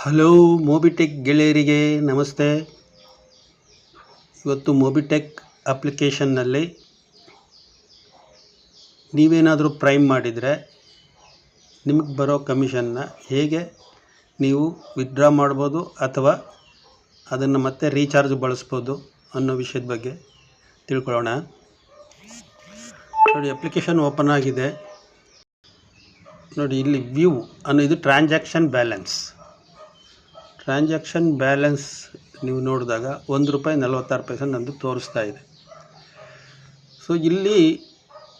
Hello ಮೊಬಿಟೆಕ್ ಗೆಳೆಯರಿಗೆ ನಮಸ್ತೆ. ಇವತ್ತು ಮೊಬಿಟೆಕ್ ಅಪ್ಲಿಕೇಶನ್ನಲ್ಲಿ ನೀವೇನಾದರೂ ಪ್ರೈಮ್ ಮಾಡಿದರೆ ನಿಮಗೆ ಬರೋ ಕಮಿಷನ್ನ ಹೇಗೆ ನೀವು ವಿತ್ಡ್ರಾ ಮಾಡ್ಬೋದು ಅಥವಾ ಅದನ್ನು ಮತ್ತೆ ರೀಚಾರ್ಜ್ ಬಳಸ್ಬೋದು ಅನ್ನೋ ವಿಷಯದ ಬಗ್ಗೆ ತಿಳ್ಕೊಳ್ಳೋಣ. ನೋಡಿ ಅಪ್ಲಿಕೇಶನ್ ಓಪನ್ ಆಗಿದೆ. ನೋಡಿ, ಇಲ್ಲಿ ವ್ಯೂ ಅನ್ನೋ ಇದು ಟ್ರಾನ್ಸಾಕ್ಷನ್ ಬ್ಯಾಲೆನ್ಸ್ ಟ್ರಾನ್ಸಾಕ್ಷನ್ ಬ್ಯಾಲೆನ್ಸ್ ನೀವು ನೋಡಿದಾಗ ಒಂದು ರೂಪಾಯಿ ನಲವತ್ತಾರು ಪೈಸೆ ನಂದು ತೋರಿಸ್ತಾ ಇದೆ. ಸೊ ಇಲ್ಲಿ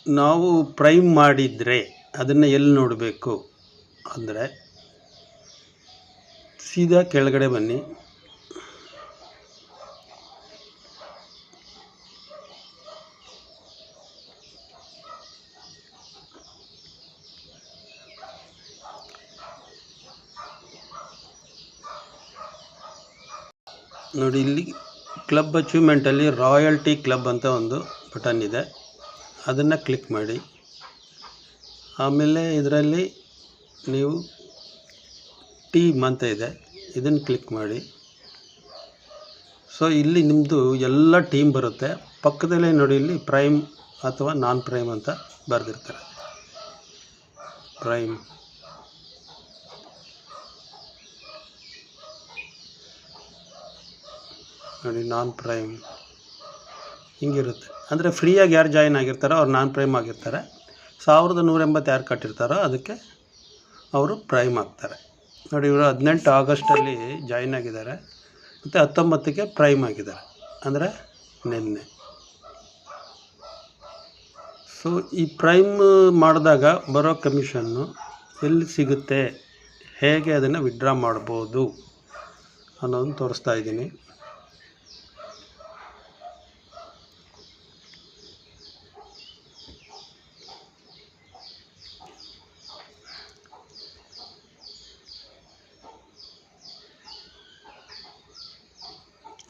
ನಾವು ಪ್ರೈಮ್ ಮಾಡಿದರೆ ಅದನ್ನು ಎಲ್ಲಿ ನೋಡಬೇಕು? ಅಂದರೆ ಸೀದಾ ಕೆಳಗಡೆ ಬನ್ನಿ. ನೋಡಿ, ಇಲ್ಲಿ ಕ್ಲಬ್ ಅಚೀವ್ಮೆಂಟಲ್ಲಿ ರಾಯಲ್ಟಿ ಕ್ಲಬ್ ಅಂತ ಒಂದು ಬಟನ್ ಇದೆ. ಅದನ್ನು ಕ್ಲಿಕ್ ಮಾಡಿ. ಆಮೇಲೆ ಇದರಲ್ಲಿ ನೀವು ಟೀಮ್ ಅಂತ ಇದೆ. ಇದನ್ನು ಕ್ಲಿಕ್ ಮಾಡಿ. ಸೊ, ಇಲ್ಲಿ ನಿಮ್ಮದು ಎಲ್ಲ ಟೀಮ್ ಬರುತ್ತೆ. ಪಕ್ಕದಲ್ಲೇ ನೋಡಿ, ಇಲ್ಲಿ ಪ್ರೈಮ್ ಅಥವಾ ನಾನ್ ಪ್ರೈಮ್ ಅಂತ ಬರೆದಿರ್ತಾರೆ. ಪ್ರೈಮ್. ನೋಡಿ, ನಾನ್ ಪ್ರೈಮ್. ಹಿಂಗಿರುತ್ತೆ. ಅಂದರೆ ಫ್ರೀಯಾಗಿ ಯಾರು ಜಾಯಿನ್ ಆಗಿರ್ತಾರೋ ಅವ್ರು ನಾನ್ ಪ್ರೈಮ್ ಆಗಿರ್ತಾರೆ. ಸಾವಿರದ ನೂರ ಎಂಬತ್ತು ಯಾರು ಕಟ್ಟಿರ್ತಾರೋ, ಅದಕ್ಕೆ ಅವರು ಪ್ರೈಮ್ ಆಗ್ತಾರೆ. ನೋಡಿ, ಇವರು ಹದಿನೆಂಟು ಆಗಸ್ಟಲ್ಲಿ ಜಾಯಿನ್ ಆಗಿದ್ದಾರೆ. ಮತ್ತು ಹತ್ತೊಂಬತ್ತಕ್ಕೆ ಪ್ರೈಮ್ ಆಗಿದ್ದಾರೆ. ಅಂದರೆ ನಿನ್ನೆ. ಸೊ, ಈ ಪ್ರೈಮ್ ಮಾಡಿದಾಗ ಬರೋ ಕಮಿಷನ್ನು ಎಲ್ಲಿ ಸಿಗುತ್ತೆ? ಹೇಗೆ ಅದನ್ನು ವಿಡ್ರಾ ಮಾಡ್ಬೋದು ಅನ್ನೋದನ್ನು ತೋರಿಸ್ತಾ ಇದ್ದೀನಿ.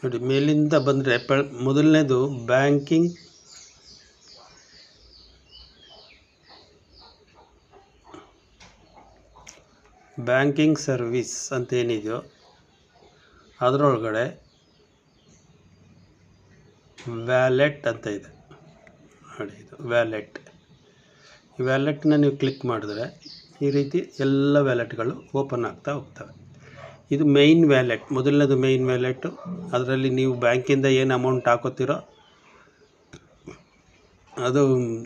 ನೋಡಿ, ಮೇಲಿಂದ ಬಂದರೆ ಪ ಮೊದಲನೇದು ಬ್ಯಾಂಕಿಂಗ್ ಬ್ಯಾಂಕಿಂಗ್ ಸರ್ವಿಸ್ ಅಂತ ಏನಿದೆಯೋ ಅದರೊಳಗಡೆ ವ್ಯಾಲೆಟ್ ಅಂತ ಇದೆ. ನೋಡಿ, ಇದು ವ್ಯಾಲೆಟ್ ಈ ವ್ಯಾಲೆಟ್ನ ನೀವು ಕ್ಲಿಕ್ ಮಾಡಿದ್ರೆ ಈ ರೀತಿ ಎಲ್ಲ ವ್ಯಾಲೆಟ್ಗಳು ಓಪನ್ ಆಗ್ತಾ ಹೋಗ್ತವೆ. ಇದು ಮೇಯ್ನ್ ವ್ಯಾಲೆಟ್ ಮೊದಲನೇದು ಮೇಯ್ನ್ ವ್ಯಾಲೆಟು ಅದರಲ್ಲಿ ನೀವು ಬ್ಯಾಂಕಿಂದ ಏನು ಅಮೌಂಟ್ ಹಾಕೋತೀರೋ ಅದು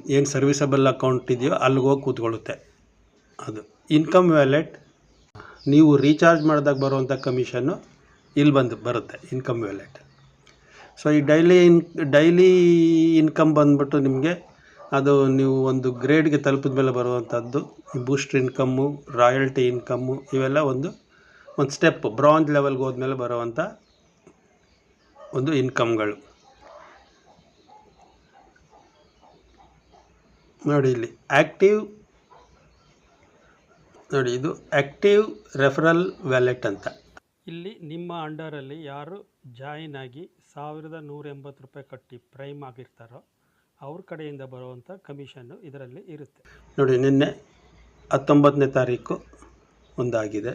ಏನು ಸರ್ವಿಸಬಲ್ ಅಕೌಂಟ್ ಇದೆಯೋ ಅಲ್ಲಿಗೆ ಹೋಗಿ ಕೂತ್ಕೊಳ್ಳುತ್ತೆ. ಅದು ಇನ್ಕಮ್ ವ್ಯಾಲೆಟ್ ನೀವು ರೀಚಾರ್ಜ್ ಮಾಡಿದಾಗ ಬರುವಂಥ ಕಮಿಷನ್ನು ಇಲ್ಲಿ ಬಂದು ಬರುತ್ತೆ ಇನ್ಕಮ್ ವ್ಯಾಲೆಟ್ ಸೊ ಈ ಡೈಲಿ ಇನ್ ಡೈಲಿ ಇನ್ಕಮ್ ಬಂದ್ಬಿಟ್ಟು ನಿಮಗೆ ಅದು ನೀವು ಒಂದು ಗ್ರೇಡ್ಗೆ ತಲುಪಿದ ಮೇಲೆ ಬರುವಂಥದ್ದು ಬೂಸ್ಟ್ ಇನ್ಕಮ್ಮು ರಾಯಲ್ಟಿ ಇನ್ಕಮ್ಮು ಇವೆಲ್ಲ ಒಂದು ಒಂದು ಸ್ಟೆಪ್ ಬ್ರಾಂಜ್ ಲೆವೆಲ್ಗೆ ಹೋದ್ಮೇಲೆ ಬರುವಂಥ ಒಂದು ಇನ್ಕಮ್ಗಳು ನೋಡಿ ಇಲ್ಲಿ ಆ್ಯಕ್ಟಿವ್ ನೋಡಿ ಇದು ಆ್ಯಕ್ಟಿವ್ ರೆಫರಲ್ ವ್ಯಾಲೆಟ್ ಅಂತ. ಇಲ್ಲಿ ನಿಮ್ಮ ಅಂಡರಲ್ಲಿ ಯಾರು ಜಾಯಿನ್ ಆಗಿ ಸಾವಿರದ ನೂರ ಎಂಬತ್ತು ರೂಪಾಯಿ ಕಟ್ಟಿ ಪ್ರೈಮ್ ಆಗಿರ್ತಾರೋ ಅವ್ರ ಕಡೆಯಿಂದ ಬರುವಂಥ ಕಮಿಷನ್ನು ಇದರಲ್ಲಿ ಇರುತ್ತೆ. ನೋಡಿ ನಿನ್ನೆ ಹತ್ತೊಂಬತ್ತನೇ ತಾರೀಕು ಒಂದಾಗಿದೆ.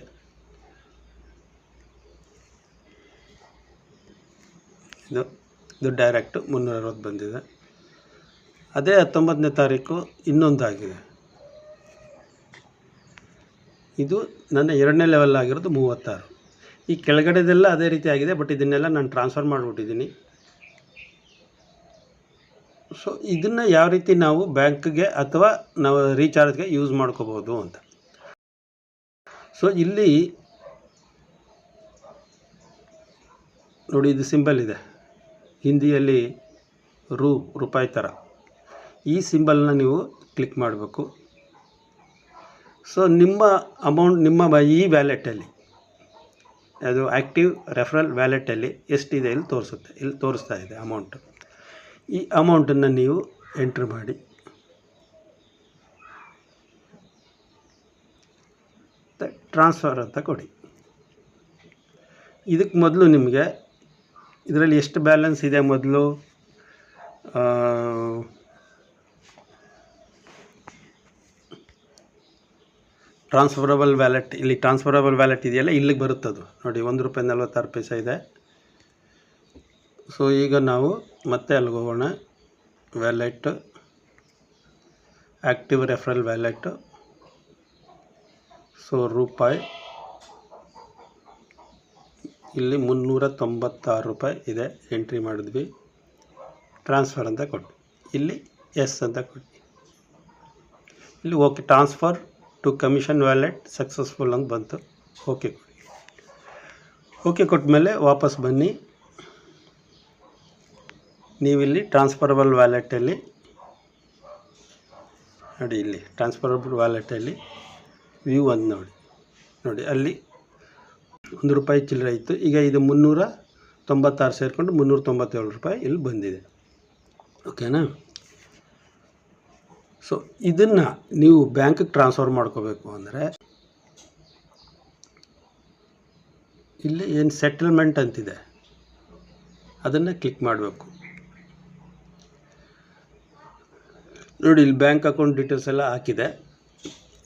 ಇದು ಇದು ಡೈರೆಕ್ಟ್ ಮುನ್ನೂರ ಅರವತ್ತು ಬಂದಿದೆ. ಅದೇ ಹತ್ತೊಂಬತ್ತನೇ ತಾರೀಕು ಇನ್ನೊಂದಾಗಿದೆ. ಇದು ನನ್ನ ಎರಡನೇ ಲೆವೆಲ್ ಆಗಿರೋದು ಮೂವತ್ತಾರು. ಈ ಕೆಳಗಡೆದೆಲ್ಲ ಅದೇ ರೀತಿ ಆಗಿದೆ ಬಟ್ ಇದನ್ನೆಲ್ಲ ನಾನು ಟ್ರಾನ್ಸ್ಫರ್ ಮಾಡಿಬಿಟ್ಟಿದ್ದೀನಿ. ಸೊ ಇದನ್ನು ಯಾವ ರೀತಿ ನಾವು ಬ್ಯಾಂಕ್ಗೆ ಅಥವಾ ನಾವು ರೀಚಾರ್ಜ್ಗೆ ಯೂಸ್ ಮಾಡ್ಕೋಬೋದು ಅಂತ. ಸೊ ಇಲ್ಲಿ ನೋಡಿ, ಇದು ಸಿಂಬಲ್ ಇದೆ. ಹಿಂದಿಯಲ್ಲಿ ರು ರೂಪಾಯಿ ಥರ ಈ ಸಿಂಬಲ್ನ ನೀವು ಕ್ಲಿಕ್ ಮಾಡಬೇಕು. ಸೊ ನಿಮ್ಮ ಅಮೌಂಟ್ ನಿಮ್ಮ ಈ ವ್ಯಾಲೆಟಲ್ಲಿ ಅದು ಆ್ಯಕ್ಟಿವ್ ರೆಫರಲ್ ವ್ಯಾಲೆಟಲ್ಲಿ ಎಷ್ಟಿದೆ ಇಲ್ಲಿ ತೋರಿಸುತ್ತೆ, ಇಲ್ಲಿ ತೋರಿಸ್ತಾ ಇದೆ ಅಮೌಂಟ್ ಈ ಅಮೌಂಟನ್ನು ನೀವು ಎಂಟ್ರ್ ಮಾಡಿ. ಟ್ರಾನ್ಸ್ಫರ್ ಅಂತ ಕೊಡಿ. ಇದಕ್ಕೆ ಮೊದಲು ನಿಮಗೆ ಇದರಲ್ಲಿ ಎಷ್ಟು ಬ್ಯಾಲೆನ್ಸ್ ಇದೆ ಮೊದಲು? ಟ್ರಾನ್ಸ್ಫರಬಲ್ ವ್ಯಾಲೆಟ್ ಇಲ್ಲಿ ಟ್ರಾನ್ಸ್ಫರಬಲ್ ವ್ಯಾಲೆಟ್ ಇದೆಯಲ್ಲ, ಇಲ್ಲಿಗೆ ಬರುತ್ತದು. ನೋಡಿ, ಒಂದು ರೂಪಾಯಿ ನಲ್ವತ್ತಾರು ಪೈಸೆ ಇದೆ. ಸೊ ಈಗ ನಾವು ಮತ್ತೆ ಅಲ್ಲಿಗೆ ಹೋಗೋಣ. Wallet active referral wallet so ರೂಪಾಯಿ ಇಲ್ಲಿ ಮುನ್ನೂರ ತೊಂಬತ್ತಾರು ರೂಪಾಯಿ ಇದೆ ಎಂಟ್ರಿ ಮಾಡಿದ್ವಿ. ಟ್ರಾನ್ಸ್ಫರ್ ಅಂತ ಕೊಟ್ಟು ಇಲ್ಲಿ ಎಸ್ ಅಂತ ಕೊಟ್ಟು ಇಲ್ಲಿ okay transfer to commission wallet successful ಅಂತ ಬಂತು. ಓಕೆ ಕೊಡಿ. ಓಕೆ ಕೊಟ್ಟ ವಾಪಸ್ ಬನ್ನಿ. ನೀವಿಲ್ಲಿ ಟ್ರಾನ್ಸ್ಫರಬಲ್ ವ್ಯಾಲೆಟಲ್ಲಿ ನೋಡಿ ಇಲ್ಲಿ ಟ್ರಾನ್ಸ್ಫರಬಲ್ ವ್ಯಾಲೆಟಲ್ಲಿ ವ್ಯೂ ಅಂತ ನೋಡಿ. ನೋಡಿ, ಅಲ್ಲಿ ಒಂದು ರೂಪಾಯಿ ಚಿಲ್ಲರೆ ಇತ್ತು. ಈಗ ಇದು ಮುನ್ನೂರ ತೊಂಬತ್ತಾರು ಸೇರಿಕೊಂಡು ಮುನ್ನೂರ ತೊಂಬತ್ತೇಳು ರೂಪಾಯಿ ಇಲ್ಲಿ ಬಂದಿದೆ. ಓಕೆನಾ ಸೊ ಇದನ್ನು ನೀವು ಬ್ಯಾಂಕಿಗೆ ಟ್ರಾನ್ಸ್ಫರ್ ಮಾಡ್ಕೋಬೇಕು ಅಂದರೆ ಇಲ್ಲಿ ಏನು ಸೆಟಲ್ಮೆಂಟ್ ಅಂತಿದೆ, ಅದನ್ನು ಕ್ಲಿಕ್ ಮಾಡಬೇಕು. ನೋಡಿ, ಇಲ್ಲಿ ಬ್ಯಾಂಕ್ ಅಕೌಂಟ್ ಡೀಟೇಲ್ಸ್ ಎಲ್ಲ ಹಾಕಿದೆ.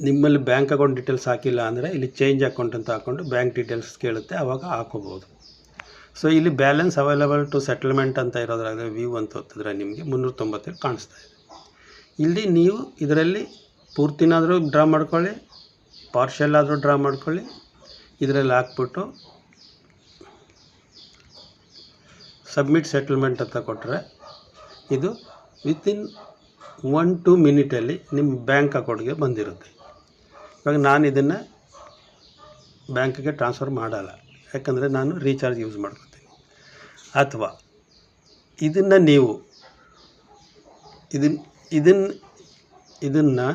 ನಿಮ್ಮಲ್ಲಿ ಬ್ಯಾಂಕ್ ಅಕೌಂಟ್ ಡೀಟೇಲ್ಸ್ ಹಾಕಿಲ್ಲ ಅಂದರೆ ಇಲ್ಲಿ ಚೇಂಜ್ ಅಕೌಂಟ್ ಅಂತ ಹಾಕ್ಕೊಂಡು ಬ್ಯಾಂಕ್ ಡೀಟೇಲ್ಸ್ ಕೇಳುತ್ತೆ ಆವಾಗ ಹಾಕೋಬೋದು. ಸೊ ಇಲ್ಲಿ ಬ್ಯಾಲೆನ್ಸ್ ಅವೈಲಬಲ್ ಟು ಸೆಟಲ್ಮೆಂಟ್ ಅಂತ ಇರೋದ್ರಾಗ ವ್ಯೂ ಅಂತ ಹೊತ್ತಿದ್ರೆ ನಿಮಗೆ ಮುನ್ನೂರ ತೊಂಬತ್ತೇಳು ಕಾಣಿಸ್ತಾ ಇದೆ. ಇಲ್ಲಿ ನೀವು ಇದರಲ್ಲಿ ಪೂರ್ತಿನಾದರೂ ಡ್ರಾ ಮಾಡ್ಕೊಳ್ಳಿ ಪಾರ್ಷಲ್ ಆದರೂ ಡ್ರಾ ಮಾಡ್ಕೊಳ್ಳಿ, ಇದರಲ್ಲಿ ಹಾಕ್ಬಿಟ್ಟು ಸಬ್ಮಿಟ್ ಸೆಟಲ್ಮೆಂಟ್ ಅಂತ ಕೊಟ್ಟರೆ ಇದು ವಿತಿನ್ ಒನ್ ಟು ಮಿನಿಟಲ್ಲಿ ನಿಮ್ಮ ಬ್ಯಾಂಕ್ ಅಕೌಂಟ್ಗೆ ಬಂದಿರುತ್ತೆ. ಇವಾಗ ನಾನು ಇದನ್ನು ಬ್ಯಾಂಕಿಗೆ ಟ್ರಾನ್ಸ್ಫರ್ ಮಾಡಲ್ಲ. ಯಾಕಂದರೆ ನಾನು ರೀಚಾರ್ಜ್ ಯೂಸ್ ಮಾಡ್ಕೊತೀನಿ. ಅಥವಾ ಇದನ್ನು ನೀವು ಇದನ್ನ ಇದನ್ನು ಇದನ್ನು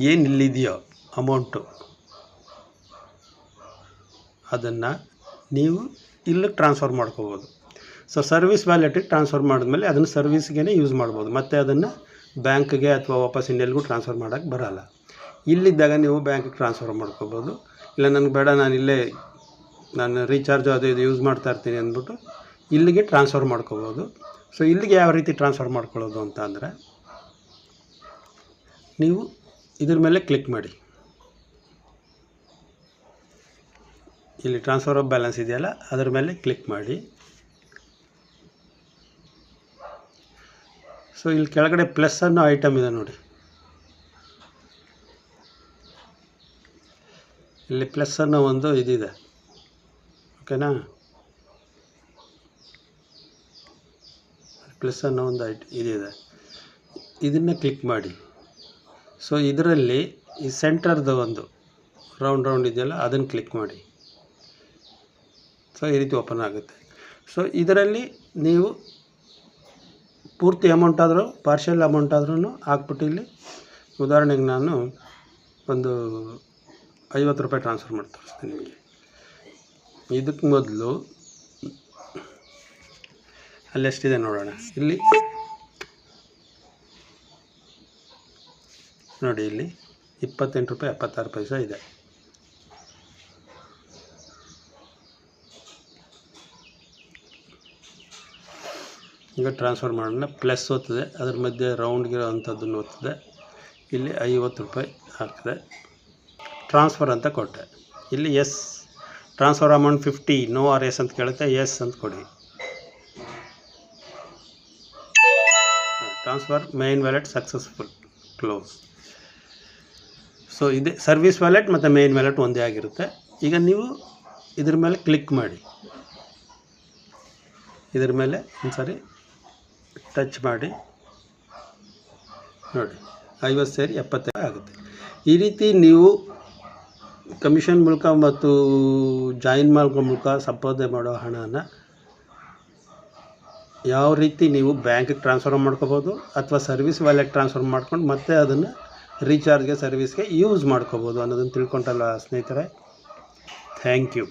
ಏನು ಇಲ್ಲಿದೆಯೋ ಅಮೌಂಟು ಅದನ್ನು ನೀವು ಇಲ್ಲಿಗೆ ಟ್ರಾನ್ಸ್ಫರ್ ಮಾಡ್ಕೋಬೋದು. ಸೊ ಸರ್ವಿಸ್ ವ್ಯಾಲೆಟಿಗೆ ಟ್ರಾನ್ಸ್ಫರ್ ಮಾಡಿದ್ಮೇಲೆ ಅದನ್ನು ಸರ್ವಿಸ್ಗೇ ಯೂಸ್ ಮಾಡ್ಬೋದು. ಮತ್ತು ಅದನ್ನು ಬ್ಯಾಂಕ್ಗೆ ಅಥವಾ ವಾಪಸ್ ಇನ್ನೆಲ್ಗೂ ಟ್ರಾನ್ಸ್ಫರ್ ಮಾಡೋಕ್ಕೆ ಬರೋಲ್ಲ. ಇಲ್ಲಿದ್ದಾಗ ನೀವು ಬ್ಯಾಂಕಿಗೆ ಟ್ರಾನ್ಸ್ಫರ್ ಮಾಡ್ಕೋಬೋದು. ಇಲ್ಲ, ನನಗೆ ಬೇಡ, ನಾನು ಇಲ್ಲೇ ನಾನು ರೀಚಾರ್ಜ್ ಅದು ಇದು ಯೂಸ್ ಮಾಡ್ತಾ ಇರ್ತೀನಿ ಅಂದ್ಬಿಟ್ಟು ಇಲ್ಲಿಗೆ ಟ್ರಾನ್ಸ್ಫರ್ ಮಾಡ್ಕೋಬೋದು. ಸೊ ಇಲ್ಲಿಗೆ ಯಾವ ರೀತಿ ಟ್ರಾನ್ಸ್ಫರ್ ಮಾಡ್ಕೊಳ್ಳೋದು ಅಂತ ಅಂದರೆ ನೀವು ಇದ್ರ ಮೇಲೆ ಕ್ಲಿಕ್ ಮಾಡಿ. ಇಲ್ಲಿ ಟ್ರಾನ್ಸ್ಫರ್ ಆಫ್ ಬ್ಯಾಲೆನ್ಸ್ ಇದೆಯಲ್ಲ, ಅದ್ರ ಮೇಲೆ ಕ್ಲಿಕ್ ಮಾಡಿ. ಸೊ ಇಲ್ಲಿ ಕೆಳಗಡೆ ಪ್ಲಸ್ ಅನ್ನೋ ಐಟಮ್ ಇದೆ ನೋಡಿ. ಇಲ್ಲಿ ಪ್ಲಸ್ ಅನ್ನೋ ಒಂದು ಇದಿದೆ. ಓಕೆನಾ ಪ್ಲಸ್ ಅನ್ನೋ ಒಂದು ಐಟ್ ಇದಿದೆ. ಇದನ್ನು ಕ್ಲಿಕ್ ಮಾಡಿ. ಸೊ ಇದರಲ್ಲಿ ಈ ಸೆಂಟರ್ದು ಒಂದು ರೌಂಡ್ ರೌಂಡ್ ಇದೆಯಲ್ಲ, ಅದನ್ನು ಕ್ಲಿಕ್ ಮಾಡಿ. ಸೊ ಈ ರೀತಿ ಓಪನ್ ಆಗುತ್ತೆ. ಸೊ ಇದರಲ್ಲಿ ನೀವು ಪೂರ್ತಿ ಅಮೌಂಟ್ ಆದರೂ ಪಾರ್ಷಿಯಲ್ ಅಮೌಂಟ್ ಆದ್ರೂ ಹಾಕ್ಬಿಟ್ಟು ಇಲ್ಲಿ ಉದಾಹರಣೆಗೆ ನಾನು ಒಂದು ಐವತ್ತು ರೂಪಾಯಿ ಟ್ರಾನ್ಸ್ಫರ್ ಮಾಡಿ ನಿಮಗೆ. ಇದಕ್ಕೆ ಮೊದಲು ಅಲ್ಲೆಷ್ಟಿದೆ ನೋಡೋಣ. ಇಲ್ಲಿ ನೋಡಿ ಇಲ್ಲಿ ಇಪ್ಪತ್ತೆಂಟು ರೂಪಾಯಿ ಎಪ್ಪತ್ತಾರು ಪೈಸೆ ಇದೆ. ಈಗ ಟ್ರಾನ್ಸ್ಫರ್ ಮಾಡೋಣ ಪ್ಲಸ್ ಓದ್ತದೆ. ಅದ್ರ ಮಧ್ಯೆ ರೌಂಡ್ಗಿರೋ ಅಂಥದ್ದನ್ನು ಓದ್ತದೆ. ಇಲ್ಲಿ ಐವತ್ತು ರೂಪಾಯಿ ಹಾಕಿದೆ ಟ್ರಾನ್ಸ್ಫರ್ ಅಂತ ಕೊಟ್ಟೆ. ಇಲ್ಲಿ yes transfer amount fifty no or yes ಅಂತ ಕೇಳುತ್ತೆ. ಎಸ್ ಅಂತ ಕೊಡಿ. Transfer main wallet successful close so ಇದೆ ಸರ್ವಿಸ್ ವ್ಯಾಲೆಟ್ ಮತ್ತು ಮೈನ್ ವ್ಯಾಲೆಟ್ ಒಂದೇ ಆಗಿರುತ್ತೆ. ಈಗ ನೀವು ಇದ್ರ ಮೇಲೆ ಕ್ಲಿಕ್ ಮಾಡಿ. ಇದ್ರ ಮೇಲೆ ಒಂದ್ಸರಿ ಟಚ್ ಮಾಡಿ. ನೋಡಿ, ಐವತ್ತು ಸೇರಿ ಎಪ್ಪತ್ತೈದು ಆಗುತ್ತೆ. ಈ ರೀತಿ ನೀವು ಕಮಿಷನ್ ಮೂಲಕ ಮತ್ತು ಜಾಯಿನ್ ಮಾಡೋ ಮೂಲಕ ಸಂಪಾದನೆ ಮಾಡೋ ಹಣನ ಯಾವ ರೀತಿ ನೀವು ಬ್ಯಾಂಕಿಗೆ ಟ್ರಾನ್ಸ್ಫರ್ ಮಾಡ್ಕೋಬೋದು ಅಥವಾ ಸರ್ವಿಸ್ ವ್ಯಾಲೆಟ್ ಟ್ರಾನ್ಸ್ಫರ್ ಮಾಡ್ಕೊಂಡು ಮತ್ತೆ ಅದನ್ನು ರೀಚಾರ್ಜ್ಗೆ, ಸರ್ವಿಸ್ಗೆ ಯೂಸ್ ಮಾಡ್ಕೋಬೋದು ಅನ್ನೋದನ್ನು ತಿಳ್ಕೊಂಡಲ್ಲ ಸ್ನೇಹಿತರೆ. Thank you.